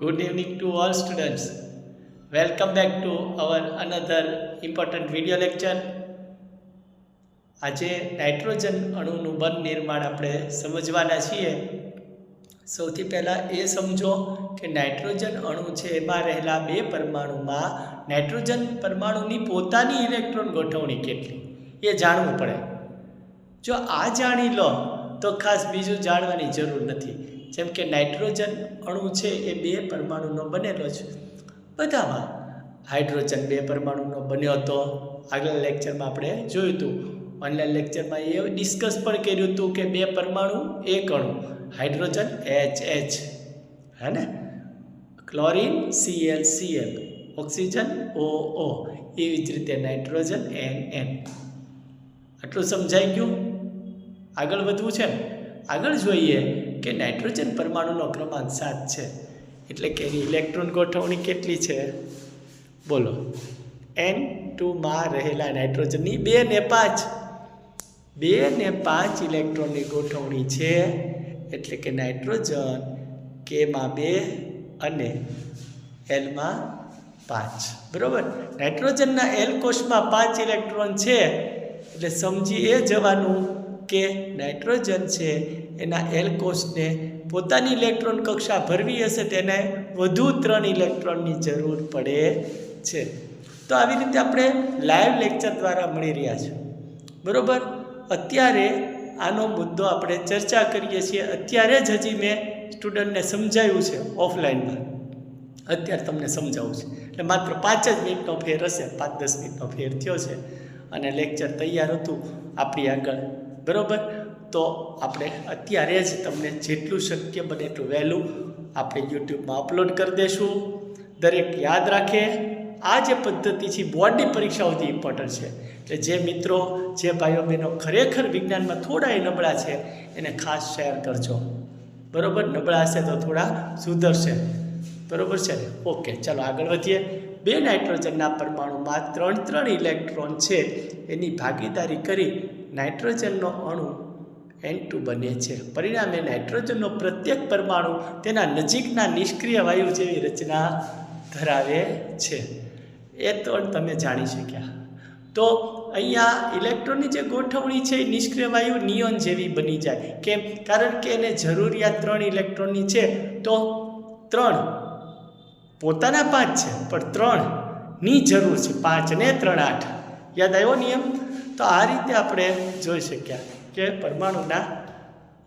Good evening to all students. Welcome back to our another important video lecture. આજે nitrogen અણુનું બન નિર્માણ આપણે સમજવાના છીએ સૌથી પહેલાં એ સમજો કે નાઇટ્રોજન અણુ છે એમાં રહેલા બે પરમાણુમાં નાઇટ્રોજન પરમાણુની પોતાની ઇલેક્ટ્રોન ગોઠવણી કેટલી એ જાણવું પડે જો આ જાણી લો તો ખાસ બીજું જાણવાની જરૂર નથી જેમ કે નાઇટ્રોજન અણુ છે એ બે પરમાણુનો બનેલો છે. બધામાં હાઇડ્રોજન બે પરમાણુનો બન્યો હતો. આગલા લેક્ચરમાં આપણે જોયું હતું. ઓનલાઈન લેક્ચરમાં એ ડિસ્કસ પણ કર્યું હતું કે બે પરમાણુ, એક અણુ, હાઇડ્રોજન એચ એચ હે ને chlorine CL CL oxygen O O એવી જ રીતે નાઇટ્રોજન એન એન આટલું સમજાઈ ગયું? આગળ વધવું છે? આગળ જોઈએ કે નાઇટ્રોજન પરમાણુનો ક્રમાંક સાત છે. એટલે કે એની ઇલેક્ટ્રોન ગોઠવણી કેટલી છે? બોલો. એન ટુમાં રહેલા નાઇટ્રોજનની બે ને પાંચ. બે ને પાંચ ઇલેક્ટ્રોનની ગોઠવણી છે. એટલે કે નાઇટ્રોજન કેમાં બે અને એલમાં પાંચ. બરાબર? નાઇટ્રોજનના એલ કોષમાં પાંચ ઇલેક્ટ્રોન છે. એટલે સમજી એ જવાનું. કે નાઇટ્રોજન છે, એના એલકોસને પોતાની ઇલેક્ટ્રોન કક્ષા ભરવી હશે, તેને વધુ ત્રણ ઇલેક્ટ્રોનની જરૂર પડે છે. તો આવી રીતે આપણે લાઈવ લેક્ચર દ્વારા મળી રહ્યા છે બરાબર? અત્યારે આનો મુદ્દો આપણે ચર્ચા કરીએ છીએ. અત્યારે જ હજી મેં સ્ટુડન્ટને સમજાવ્યું છે ઓફલાઈનમાં અત્યારે તમને સમજાવું છે. એટલે માત્ર પાંચ જ મિનિટનો ફેર હશે, પાંચ દસ મિનિટનો ફેર થયો છે. અને લેક્ચર તૈયાર હતું. આપણી આગળ બરાબર? તો આપણે અત્યારે જ તમને જેટલું શક્ય બને એટલું વહેલું આપણે યુટ્યુબમાં અપલોડ કરી દઈશું દરેક યાદ રાખે. આ જે પદ્ધતિ છે બોર્ડની પરીક્ષાઓથી ઇમ્પોર્ટન્ટ છે. એટલે જે મિત્રો, જે ભાઈઓ બહેનો ખરેખર વિજ્ઞાનમાં થોડા એ નબળા છે, એને ખાસ શેર કરજો. બરાબર? નબળા હશે તો થોડા સુધરશે. બરાબર છે ને? ઓકે ચાલો આગળ વધીએ. બે નાઇટ્રોજનના પરમાણુમાં ત્રણ ત્રણ ઇલેક્ટ્રોન છે. એની ભાગીદારી કરી નાઇટ્રોજનનો અણુ એન ટુ બને છે. પરિણામે નાઇટ્રોજનનો પ્રત્યેક પરમાણુ તેના નજીકના નિષ્ક્રિય વાયુ જેવી રચના ધરાવે છે. એ તો તમે જાણી શક્યા. તો અહીંયા ઇલેક્ટ્રોનની જે ગોઠવણી છે એ નિષ્ક્રિય વાયુ નિયોન જેવી બની જાય. કેમ? કારણ કે એને જરૂરિયાત ત્રણ ઇલેક્ટ્રોનની છે. તો ત્રણ પોતાના પાંચ છે, પણ ત્રણની જરૂર છે. પાંચ ને ત્રણ આઠ. યાદ આવ્યો નિયમ? તો આ રીતે આપણે જોઈ શક્યા કે પરમાણુના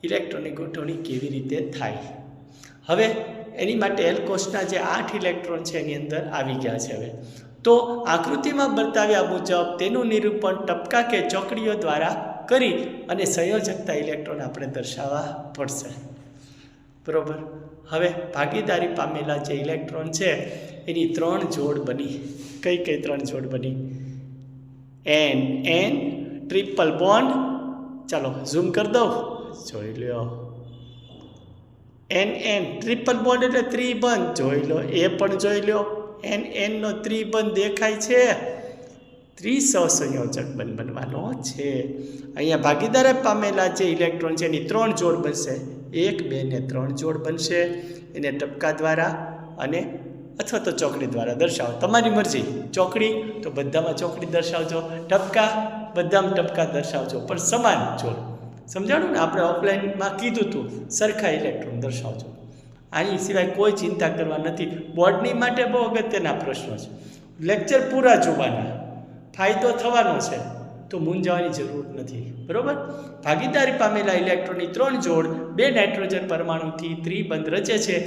ઇલેક્ટ્રોનની ગોઠવણી કેવી રીતે થાય. હવે એની માટે એલકોસ્ટના જે આઠ ઇલેક્ટ્રોન છે એની અંદર આવી ગયા છે હવે. તો આકૃતિમાં બતાવ્યા મુજબ તેનું નિરૂપણ ટપકા કે ચોકડીઓ દ્વારા કરી અને સંયોજકતા ઇલેક્ટ્રોન આપણે દર્શાવવા પડશે. બરાબર? હવે ભાગીદારી પામેલા જે ઇલેક્ટ્રોન છે, એની ત્રણ જોડ બની. કઈ કઈ ત્રણ જોડ બની? એન એન ટ્રિપલ બોન્ડ ચાલો ઝૂમ કરી દઉં. જોઈ લ્યો. એન એન ટ્રિપલ બોન્ડ એટલે ત્રિબંધ. જોઈ લો એ પણ જોઈ લો એન એનનો ત્રિબંધ દેખાય છે. ત્રિસહસંયોજક બંધ બનવાનો છે. અહીંયા ભાગીદાર પામેલા જે ઇલેક્ટ્રોન છે, એની ત્રણ જોડ બનશે. એક, બે ને ત્રણ જોડ બનશે. એને ટપકા દ્વારા અને અથવા તો ચોકડી દ્વારા દર્શાવો. તમારી મરજી. ચોકડી, તો બધામાં ચોકડી દર્શાવજો. ટપકા, બધામાં ટપકા દર્શાવજો. પણ સમાન જોડ સમજાણું ને? આપણે ઓફલાઈનમાં કીધું હતું સરખા ઇલેક્ટ્રોન દર્શાવજો. આની સિવાય કોઈ ચિંતા કરવા નથી. બોર્ડની માટે બહુ અગત્યના પ્રશ્નો છે. લેક્ચર પૂરા જોવાના. ફાયદો થવાનો છે. તો મૂંઝાવાની જરૂર નથી. બરાબર? ભાગીદારી પામેલા ઇલેક્ટ્રોનની ત્રણ જોડ બે નાઇટ્રોજન પરમાણુથી ત્રિબંધ રચે છે.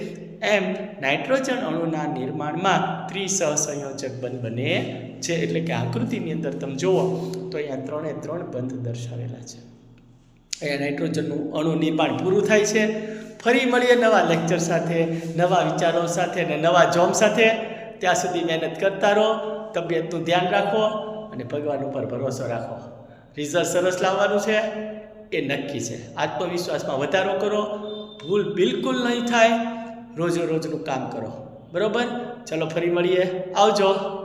એમ નાઇટ્રોજન અણુના નિર્માણમાં ત્રિસહસંયોજક બંધ બને છે. એટલે કે આકૃતિની અંદર તમે જુઓ તો અહીંયા ત્રણે ત્રણ બંધ દર્શાવેલા છે. અહીંયા નાઇટ્રોજનનું અણુ નિર્માણ પૂરું થાય છે. ફરી મળીએ નવા લેક્ચર સાથે, નવા વિચારો સાથે અને નવા જોમ સાથે. ત્યાં સુધી મહેનત કરતા રહો, તબિયતનું ધ્યાન રાખો. અને ભગવાન ઉપર ભરોસો રાખો. રિઝલ્ટ સરસ લાવવાનું છે. એ નક્કી છે. આત્મવિશ્વાસમાં વધારો કરો. ભૂલ બિલકુલ નહીં થાય. રોજો રોજનું કામ કરો. બરાબર? ચલો ફરી મળીએ. આવજો.